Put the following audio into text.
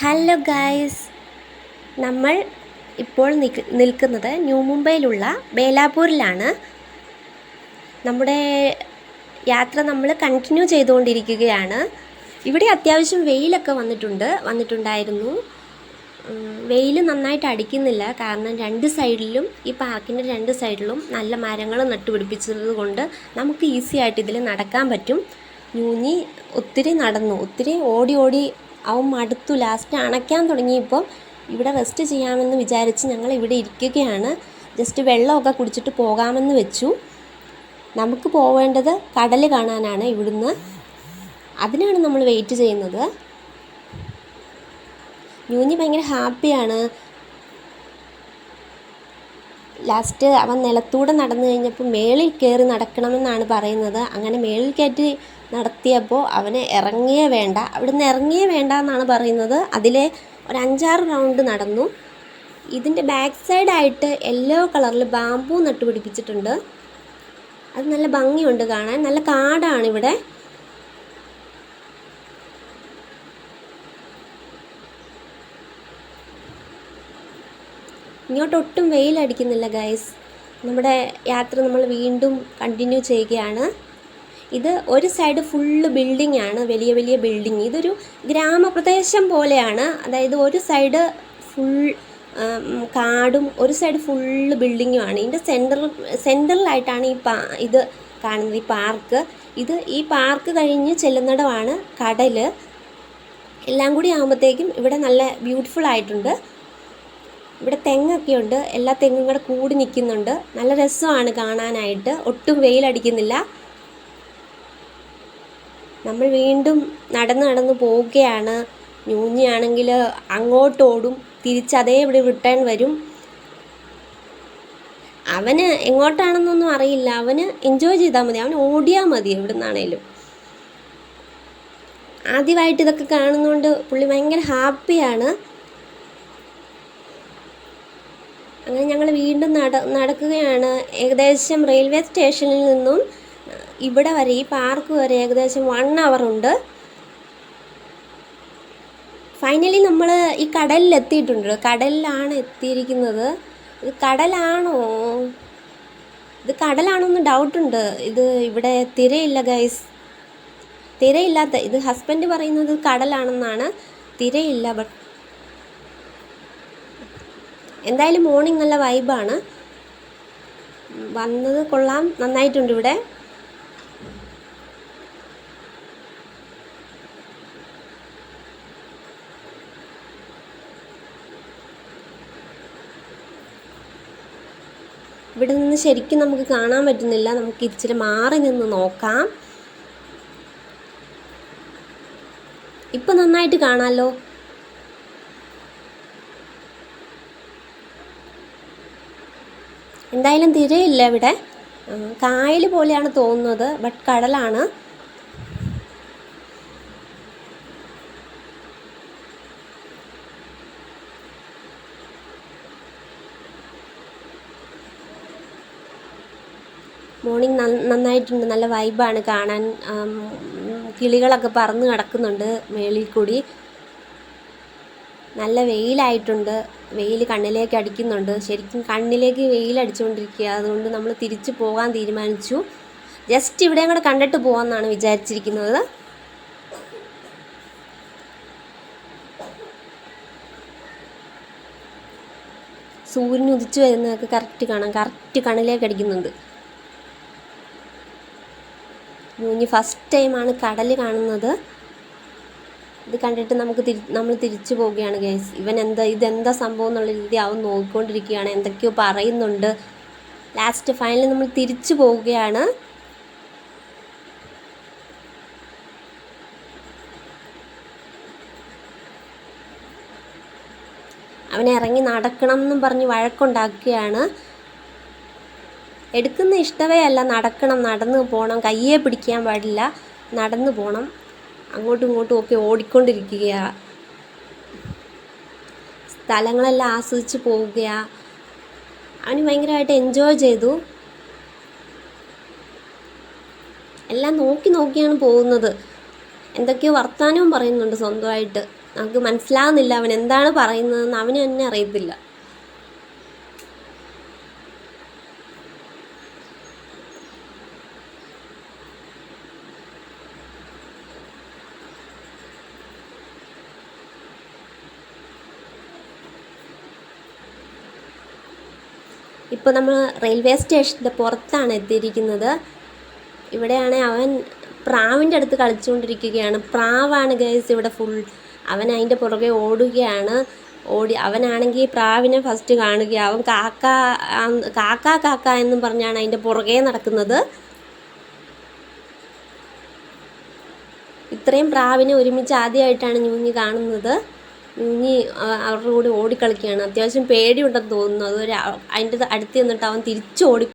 Hello guys നമ്മൾ ഇപ്പോൾ നിൽക്കുന്നത് ന്യൂ മുംബൈയിലുള്ള ബേലാപൂരിലാണ്. നമ്മുടെ യാത്ര നമ്മൾ കണ്ടിന്യൂ ചെയ്തുകൊണ്ടിരിക്കുകയാണ്. ഇവിടെ അത്യാവശ്യം വെയിലൊക്കെ വന്നിട്ടുണ്ട് വന്നിട്ടുണ്ടായിരുന്നു. വെയിൽ നന്നായിട്ട് അടിക്കുന്നില്ല. കാരണം രണ്ട് സൈഡിലും ഈ പാർക്കിന്റെ രണ്ട് സൈഡിലും നല്ല മരങ്ങൾ നട്ടുപിടിപ്പിച്ചത് കൊണ്ട് നമുക്ക് ഈസി ആയിട്ട് ഇതിൽ നടക്കാൻ പറ്റും. ഞൂഞ്ഞി ഒത്തിരി നടന്നു ഒത്തിരി ഓടി ഓടി അവൻ മടുത്തു. ലാസ്റ്റ് അണയ്ക്കാൻ തുടങ്ങിയപ്പോൾ ഇവിടെ റെസ്റ്റ് ചെയ്യാമെന്ന് വിചാരിച്ച് ഞങ്ങൾ ഇവിടെ ഇരിക്കുകയാണ്. ജസ്റ്റ് വെള്ളമൊക്കെ കുടിച്ചിട്ട് പോകാമെന്ന് വെച്ചു. നമുക്ക് പോവേണ്ടത് കടൽ കാണാനാണ് ഇവിടുന്ന്. അതിനാണ് നമ്മൾ വെയിറ്റ് ചെയ്യുന്നത്. ന്യൂഞ്ഞി ഭയങ്കര ഹാപ്പിയാണ് ലാസ്റ്റ് അവൻ നിലത്തൂടെ നടന്നു കഴിഞ്ഞപ്പോൾ മേളിൽ കയറി നടക്കണമെന്നാണ് പറയുന്നത്. അങ്ങനെ മേളിൽ കയറ്റി നടത്തിയപ്പോൾ അവന് ഇറങ്ങിയേ വേണ്ട. അവിടുന്ന് ഇറങ്ങിയേ വേണ്ട എന്നാണ് പറയുന്നത്. അതിലെ ഒരു അഞ്ചാറ് റൗണ്ട് നടന്നു. ഇതിന്റെ ബാക്ക് സൈഡായിട്ട് യെല്ലോ കളറിൽ ബാമ്പൂ നട്ടുപിടിപ്പിച്ചിട്ടുണ്ട്. അത് നല്ല ഭംഗിയുണ്ട് കാണാൻ. നല്ല കാടാണ് ഇവിടെ. ഇങ്ങോട്ട് ഒട്ടും വെയിലടിക്കുന്നില്ല ഗൈസ് നമ്മുടെ യാത്ര നമ്മൾ വീണ്ടും കണ്ടിന്യൂ ചെയ്യുകയാണ്. ഇത് ഒരു സൈഡ് ഫുള്ള് ബിൽഡിംഗ് ആണ് വലിയ വലിയ ബിൽഡിംഗ് ഇതൊരു ഗ്രാമപ്രദേശം പോലെയാണ്. അതായത് ഒരു സൈഡ് ഫുൾ കാടും ഒരു സൈഡ് ഫുള്ള് ബിൽഡിങ്ങും ആണ്. ഇതിന്റെ സെന്റർ സെന്ററിലായിട്ടാണ് ഈ പാ ഇത് കാണുന്നത് ഈ പാർക്ക് ഇത് ഈ പാർക്ക് കഴിഞ്ഞ് ചെല്ലുന്നിടമാണ് കടൽ എല്ലാം കൂടി ആകുമ്പോഴത്തേക്കും ഇവിടെ നല്ല ബ്യൂട്ടിഫുൾ ആയിട്ടുണ്ട്. ഇവിടെ തെങ്ങൊക്കെ ഉണ്ട് എല്ലാ തെങ്ങും കൂടെ കൂടി നിൽക്കുന്നുണ്ട്. നല്ല രസമാണ് കാണാനായിട്ട്. ഒട്ടും വെയിലടിക്കുന്നില്ല. നമ്മൾ വീണ്ടും നടന്ന് നടന്ന് പോവുകയാണ്. ഞൂഞ്ഞിയാണെങ്കിൽ അങ്ങോട്ടോടും തിരിച്ച് അതേ ഇവിടെ റിട്ടേൺ വരും. അവന് എങ്ങോട്ടാണെന്നൊന്നും അറിയില്ല. അവന് എൻജോയ് ചെയ്താൽ മതി. അവന് ഓടിയാൽ മതി എവിടെ നിന്നാണേലും ആദ്യമായിട്ട് ഇതൊക്കെ കാണുന്നതുകൊണ്ട് പുള്ളി ഭയങ്കര ഹാപ്പിയാണ് അങ്ങനെ ഞങ്ങൾ വീണ്ടും നട നടക്കുകയാണ്. ഏകദേശം റെയിൽവേ സ്റ്റേഷനിൽ നിന്നും ഇവിടെ വരെ ഈ പാർക്ക് വരെ ഏകദേശം വൺ അവർ ഉണ്ട്. ഫൈനലി നമ്മൾ ഈ കടലിൽ എത്തിയിട്ടുണ്ട് കടലിലാണ് എത്തിയിരിക്കുന്നത്. ഇത് കടലാണോ? ഇത് കടലാണോന്ന് ഡൗട്ടുണ്ട് ഇത് ഇവിടെ തിരയില്ല ഗൈസ് തിരയില്ലാത്ത ഇത് ഹസ്ബൻഡ് പറയുന്നത് കടലാണെന്നാണ്. തിരയില്ല ബട്ട് എന്തായാലും മോർണിംഗ് നല്ല വൈബാണ് വന്നത് കൊള്ളാം. നന്നായിട്ടുണ്ട് ഇവിടെ. ഇവിടെ നിന്ന് ശരിക്കും നമുക്ക് കാണാൻ പറ്റുന്നില്ല. നമുക്ക് ഇച്ചിരി മാറി നിന്ന് നോക്കാം. ഇപ്പം നന്നായിട്ട് കാണാമല്ലോ എന്തായാലും തിരയില്ല ഇവിടെ. കായൽ പോലെയാണ് തോന്നുന്നത് ബട്ട് കടലാണ്. മോർണിംഗ് നന്നായിട്ടുണ്ട് നല്ല വൈബാണ് കാണാൻ. കിളികളൊക്കെ പറന്ന് കിടക്കുന്നുണ്ട് മേളിൽ കൂടി. നല്ല വെയിലായിട്ടുണ്ട്. വെയിൽ കണ്ണിലേക്ക് അടിക്കുന്നുണ്ട്. ശരിക്കും കണ്ണിലേക്ക് വെയിൽ അടിച്ചുകൊണ്ടിരിക്കുക അതുകൊണ്ട് നമ്മൾ തിരിച്ചു പോകാൻ തീരുമാനിച്ചു. ജസ്റ്റ് ഇവിടെയും കൂടെ കണ്ടിട്ട് പോകാമെന്നാണ് വിചാരിച്ചിരിക്കുന്നത്. സൂര്യൻ ഉദിച്ചു വരുന്നതൊക്കെ കറക്റ്റ് കാണാം. കറക്റ്റ് കണ്ണിലേക്ക് അടിക്കുന്നുണ്ട്. ഇനി ഫസ്റ്റ് ടൈമാണ് കടൽ കാണുന്നത്. ഇത് കണ്ടിട്ട് നമുക്ക് തിരി നമ്മൾ തിരിച്ചു പോവുകയാണ് ഗൈസ് ഇവൻ എന്താ ഇതെന്താ സംഭവം എന്നുള്ള രീതി അവൻ നോക്കിക്കൊണ്ടിരിക്കുകയാണ്. എന്തൊക്കെയോ പറയുന്നുണ്ട്. ലാസ്റ്റ് ഫൈനലി നമ്മൾ തിരിച്ചു പോവുകയാണ്. അവൻ ഇറങ്ങി നടക്കണം എന്നും പറഞ്ഞ് വഴക്കുണ്ടാക്കുകയാണ്. എടുക്കുന്ന ഇഷ്ടവേ അല്ല നടക്കണം നടന്നു പോകണം കയ്യെ പിടിക്കാൻ പാടില്ല. നടന്നു പോകണം അങ്ങോട്ടും ഇങ്ങോട്ടും ഒക്കെ ഓടിക്കൊണ്ടിരിക്കുകയാണ് സ്ഥലങ്ങളെല്ലാം ആസ്വദിച്ച് പോവുകയാണ് അവന് ഭയങ്കരമായിട്ട് എൻജോയ് ചെയ്തു. എല്ലാം നോക്കി നോക്കിയാണ് പോകുന്നത്. എന്തൊക്കെയോ വർത്തമാനവും പറയുന്നുണ്ട് സ്വന്തമായിട്ട്. നമുക്ക് മനസ്സിലാകുന്നില്ല അവൻ എന്താണ് പറയുന്നതെന്ന് അവന് തന്നെ അറിയത്തില്ല. ഇപ്പോൾ നമ്മൾ റെയിൽവേ സ്റ്റേഷന്റെ പുറത്താണ് എത്തിയിരിക്കുന്നത്. ഇവിടെയാണ് അവൻ പ്രാവിന്റെ അടുത്ത് കളിച്ചുകൊണ്ടിരിക്കുകയാണ്. പ്രാവാണ് ഗൈസ് ഇവിടെ ഫുൾ അവൻ അതിന്റെ പുറകെ ഓടുകയാണ്. ഓടി അവനാണെങ്കിൽ പ്രാവിനെ ഫസ്റ്റ് കാണുക അവൻ കാക്ക കാക്ക കാക്ക എന്നും പറഞ്ഞാണ് അതിന്റെ പുറകെ നടക്കുന്നത്. ഇത്രയും പ്രാവിനെ ഒരുമിച്ച് ആദ്യമായിട്ടാണ് ഞൂഞ്ഞി കാണുന്നത്. ആ- അവരുടെ കൂടെ ഓടിക്കളിക്കുകയാണ്. അത്യാവശ്യം പേടിയുണ്ടെന്ന് തോന്നുന്നു. അതൊരു അതിന്റെ അടുത്ത് ചെന്നിട്ട് അവൻ തിരിച്ച് ഓടി